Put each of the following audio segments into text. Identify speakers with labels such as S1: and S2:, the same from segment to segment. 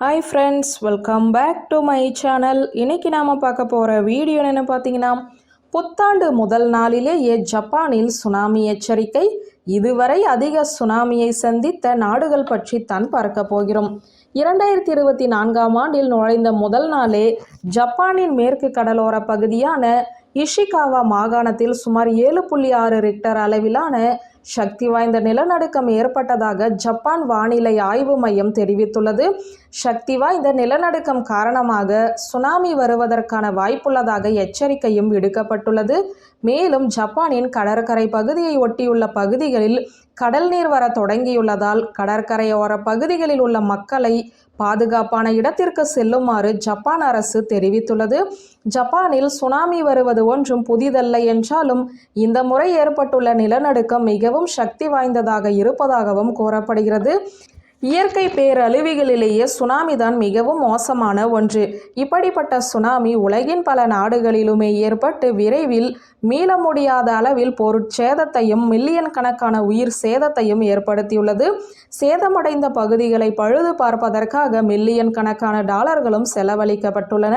S1: Hi friends welcome back to my channel இன்றைக்கி நாம் பார்க்க போகிற வீடியோ என்ன பார்த்தீங்கன்னா புத்தாண்டு முதல் நாளிலேயே ஜப்பானில் சுனாமி எச்சரிக்கை இதுவரை அதிக சுனாமியை சந்தித்த நாடுகள் பற்றி தான் பார்க்க போகிறோம். இரண்டாயிரத்தி இருபத்தி நான்காம் ஆண்டில் நுழைந்த முதல் நாளே ஜப்பானின் மேற்கு கடலோர பகுதியான இஷிகாவா மாகாணத்தில் சுமார் ஏழு புள்ளி ஆறு ரிக்டர் அளவிலான சக்தி வாய்ந்த நிலநடுக்கம் ஏற்பட்டதாக ஜப்பான் வானிலை ஆய்வு மையம் தெரிவித்துள்ளது. சக்தி வாய்ந்த நிலநடுக்கம் காரணமாக சுனாமி வருவதற்கான வாய்ப்புள்ளதாக எச்சரிக்கையும் விடுக்கப்பட்டுள்ளது. மேலும் ஜப்பானின் கடற்கரை பகுதியை ஒட்டியுள்ள பகுதிகளில் கடல் நீர் வர தொடங்கியுள்ளதால் கடற்கரையோர பகுதிகளில் உள்ள மக்களை பாதுகாப்பான இடத்திற்கு செல்லுமாறு ஜப்பான் அரசு தெரிவித்துள்ளது. ஜப்பானில் சுனாமி வருவது ஒன்றும் புதிதல்ல என்றாலும் இந்த முறை ஏற்பட்டுள்ள நிலநடுக்கம் மிகவும் சக்தி வாய்ந்ததாக இருப்பதாகவும் கூறப்படுகிறது. இயற்கை பேரழிவுகளிலேயே சுனாமி தான் மிகவும் மோசமான ஒன்று. இப்படிப்பட்ட சுனாமி உலகின் பல நாடுகளிலுமே ஏற்பட்டு விரைவில் மீள முடியாத அளவில் பொருட்சேதத்தையும் மில்லியன் கணக்கான உயிர் சேதத்தையும் ஏற்படுத்தியுள்ளது. சேதமடைந்த பகுதிகளை பழுது பார்ப்பதற்காக மில்லியன் கணக்கான டாலர்களும் செலவழிக்கப்பட்டுள்ளன.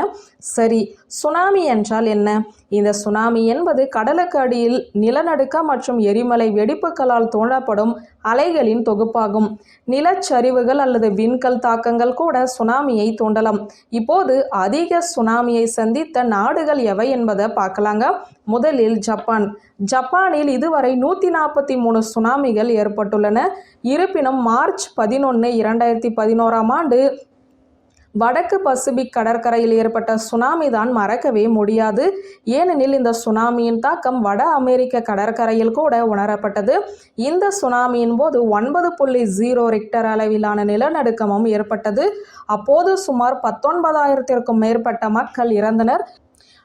S1: சரி சுனாமி என்றால் என்ன? இந்த சுனாமி என்பது கடலுக்கு அடியில் நிலநடுக்கம் மற்றும் எரிமலை வெடிப்புகளால் தோன்றப்படும் அலைகளின் தொகுப்பாகும். நிலச்சரிவுகள் அல்லது விண்கல் தாக்கங்கள் கூட சுனாமியை தூண்டலாம். இப்போது அதிக சுனாமியை சந்தித்த நாடுகள் எவை என்பதை பார்க்கலாங்க. முதலில் ஜப்பான். ஜப்பானில் இதுவரை நூற்றி நாற்பத்தி மூணு சுனாமிகள் ஏற்பட்டுள்ளன. இருப்பினும் மார்ச் பதினொன்று இரண்டாயிரத்தி பதினோராம் ஆண்டு வடக்கு பசிபிக் கடற்கரையில் ஏற்பட்ட சுனாமி தான் மறக்கவே முடியாது. ஏனெனில் இந்த சுனாமியின் தாக்கம் வட அமெரிக்க கடற்கரையில் கூட உணரப்பட்டது. இந்த சுனாமியின் போது ஒன்பது புள்ளி ஜீரோ ரிக்டர் அளவிலான நிலநடுக்கமும் ஏற்பட்டது. அப்போது சுமார் பத்தொன்பதாயிரத்திற்கும் மேற்பட்ட மக்கள் இறந்தனர்.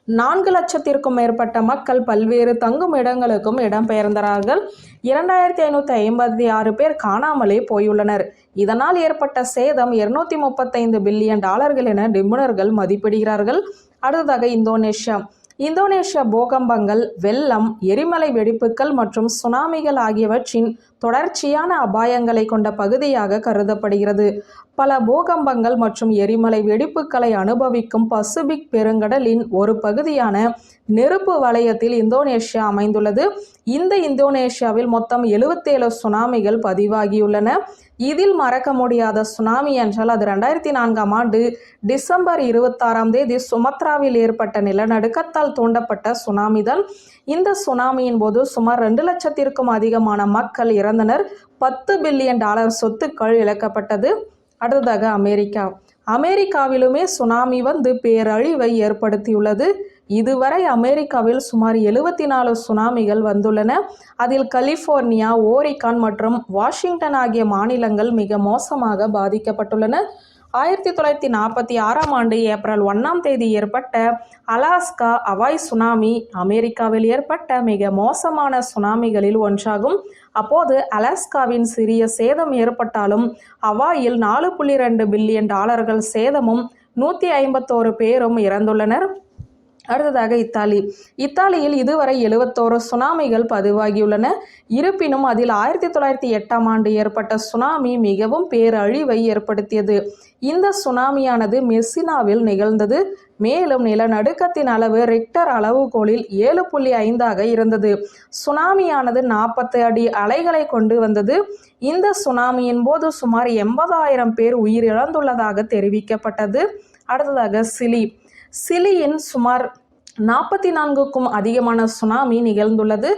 S1: நான்கு லட்சத்திற்கும் மேற்பட்ட மக்கள் பல்வேறு தங்கும் இடங்களுக்கும் இடம்பெயர்ந்தார்கள் இரண்டாயிரத்தி ஐநூற்றி ஐம்பத்தி ஆறு பேர் காணாமலே போயுள்ளனர். இதனால் ஏற்பட்ட சேதம் இருநூத்தி முப்பத்தைந்து பில்லியன் டாலர்கள் என நிபுணர்கள் மதிப்பிடுகிறார்கள். அடுத்ததாக இந்தோனேஷியா. இந்தோனேஷிய பூகம்பங்கள் வெள்ளம் எரிமலை வெடிப்புகள் மற்றும் சுனாமிகள் ஆகியவற்றின் தொடர்ச்சியான அபாயங்களை கொண்ட பகுதியாக கருதப்படுகிறது. பல பூகம்பங்கள் மற்றும் எரிமலை வெடிப்புகளை அனுபவிக்கும் பசிபிக் பெருங்கடலின் ஒரு பகுதியான நெருப்பு வலயத்தில் இந்தோனேஷியா அமைந்துள்ளது. இந்த இந்தோனேஷியாவில் மொத்தம் எழுபத்தேழு சுனாமிகள் பதிவாகியுள்ளன. இதில் மறக்க முடியாத சுனாமி என்றால் அது ரெண்டாயிரத்தி நான்காம் ஆண்டு டிசம்பர் இருபத்தாறாம் தேதி சுமத்ராவில் ஏற்பட்ட நிலநடுக்கத்தால் தூண்டப்பட்ட சுனாமி தான். இந்த சுனாமியின் போது சுமார் ரெண்டு லட்சத்திற்கும் அதிகமான மக்கள் இறந்தனர். பத்து பில்லியன் டாலர் சொத்துக்கள் இழக்கப்பட்டது. அடுத்ததாக அமெரிக்கா. அமெரிக்காவிலுமே சுனாமி வந்து பேரழிவை ஏற்படுத்தியுள்ளது. இதுவரை அமெரிக்காவில் சுமார் எழுபத்தி நாலு சுனாமிகள் வந்துள்ளன. அதில் கலிஃபோர்னியா ஓரிகான் மற்றும் வாஷிங்டன் ஆகிய மாநிலங்கள் மிக மோசமாக பாதிக்கப்பட்டுள்ளன. ஆயிரத்தி தொள்ளாயிரத்தி நாற்பத்தி ஆறாம் ஆண்டு ஏப்ரல் ஒன்றாம் தேதி ஏற்பட்ட அலாஸ்கா அவாய் சுனாமி அமெரிக்காவில் ஏற்பட்ட மிக மோசமான சுனாமிகளில் ஒன்றாகும். அப்போது அலாஸ்காவின் சிறிய சேதம் ஏற்பட்டாலும் அவாயில் நாலு புள்ளி ரெண்டு பில்லியன் டாலர்கள் சேதமும் நூற்றி ஐம்பத்தோரு பேரும் இறந்துள்ளனர். அடுத்ததாக இத்தாலி. இத்தாலியில் இதுவரை எழுவத்தோரு சுனாமிகள் பதிவாகியுள்ளன. இருப்பினும் அதில் ஆயிரத்தி தொள்ளாயிரத்தி எட்டாம் ஆண்டு ஏற்பட்ட சுனாமி மிகவும் பேரழிவை ஏற்படுத்தியது. இந்த சுனாமியானது மெஸ்ஸினாவில் நிகழ்ந்தது. மேலும் நிலநடுக்கத்தின் அளவு ரிக்டர் அளவுகோலில் ஏழு புள்ளி ஐந்தாக இருந்தது. சுனாமியானது நாற்பத்து அடி அலைகளை கொண்டு வந்தது. இந்த சுனாமியின் போது சுமார் எண்பதாயிரம் பேர் உயிரிழந்துள்ளதாக தெரிவிக்கப்பட்டது. அடுத்ததாக சிலி. சிலியின் சுமார் நாற்பத்தி நான்குக்கும் அதிகமான சுனாமி நிகழ்ந்துள்ளது.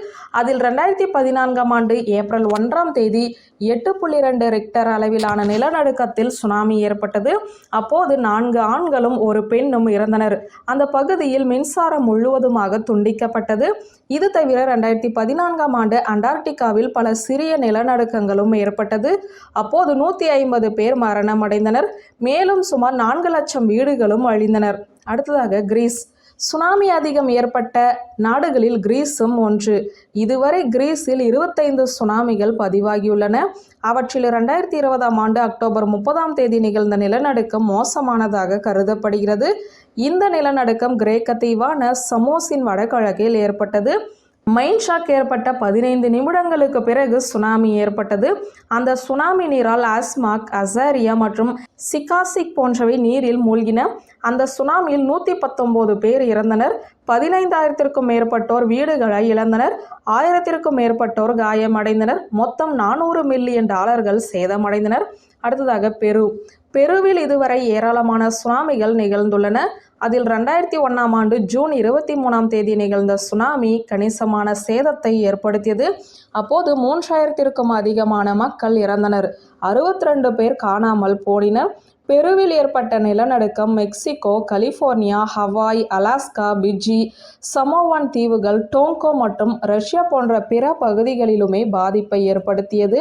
S1: அதில் ரெண்டாயிரத்தி பதினான்காம் ஆண்டு ஏப்ரல் ஒன்றாம் தேதி எட்டு புள்ளி ரெண்டு ரெக்டர் அளவிலான நிலநடுக்கத்தில் சுனாமி ஏற்பட்டது. அப்போது நான்கு ஆண்களும் ஒரு பெண்ணும் இறந்தனர். அந்த பகுதியில் மின்சாரம் முழுவதுமாக துண்டிக்கப்பட்டது. இது தவிர ரெண்டாயிரத்தி பதினான்காம் ஆண்டு அண்டார்டிகாவில் பல சிறிய நிலநடுக்கங்களும் ஏற்பட்டது. அப்போது நூற்றி ஐம்பது பேர் மரணமடைந்தனர். மேலும் சுமார் நான்கு லட்சம் வீடுகளும் அழிந்தனர். அடுத்ததாக கிரீஸ். சுனாமி அதிகம் ஏற்பட்ட நாடுகளில் கிரீஸும் ஒன்று. இதுவரை கிரீஸில் இருபத்தைந்து சுனாமிகள் பதிவாகியுள்ளன. அவற்றில் இரண்டாயிரத்தி இருபதாம் ஆண்டு அக்டோபர் முப்பதாம் தேதி நிகழ்ந்த நிலநடுக்கம் மோசமானதாக கருதப்படுகிறது. இந்த நிலநடுக்கம் கிரேக்க தீவான சமோஸின் வடகிழக்கில் ஏற்பட்டது. மைண்ட் ஷாக் ஏற்பட்ட பதினைந்து நிமிடங்களுக்கு பிறகு சுனாமி ஏற்பட்டது. அந்த சுனாமி நீரால் ஆஸ்மாக் அசாரியா மற்றும் சிகாசிக் போன்றவை நீரில் மூழ்கின. அந்த சுனாமியில் நூற்றி பத்தொம்போது பேர் இறந்தனர். பதினைந்தாயிரத்திற்கும் மேற்பட்டோர் வீடுகளை இழந்தனர். ஆயிரத்திற்கும் மேற்பட்டோர் காயமடைந்தனர். மொத்தம் நானூறு மில்லியன் டாலர்கள் சேதமடைந்தனர். அடுத்ததாக பெரு. பெருவில் இதுவரை ஏராளமான சுனாமிகள் நிகழ்ந்துள்ளன. அதில் ரெண்டாயிரத்தி ஒன்றாம் ஆண்டு ஜூன் இருபத்தி மூணாம் தேதி நிகழ்ந்த சுனாமி கணிசமான சேதத்தை ஏற்படுத்தியது. அப்போது மூன்றாயிரத்திற்கும் அதிகமான மக்கள் இறந்தனர். அறுபத்தி ரெண்டு பேர் காணாமல் போனினர் பெருவில் ஏற்பட்ட நிலநடுக்கம் Mexico California Hawaii Alaska Fiji Samoan தீவுகள் டோங்கோ மற்றும் ரஷ்யா போன்ற பிற பகுதிகளிலுமே பாதிப்பை ஏற்படுத்தியது.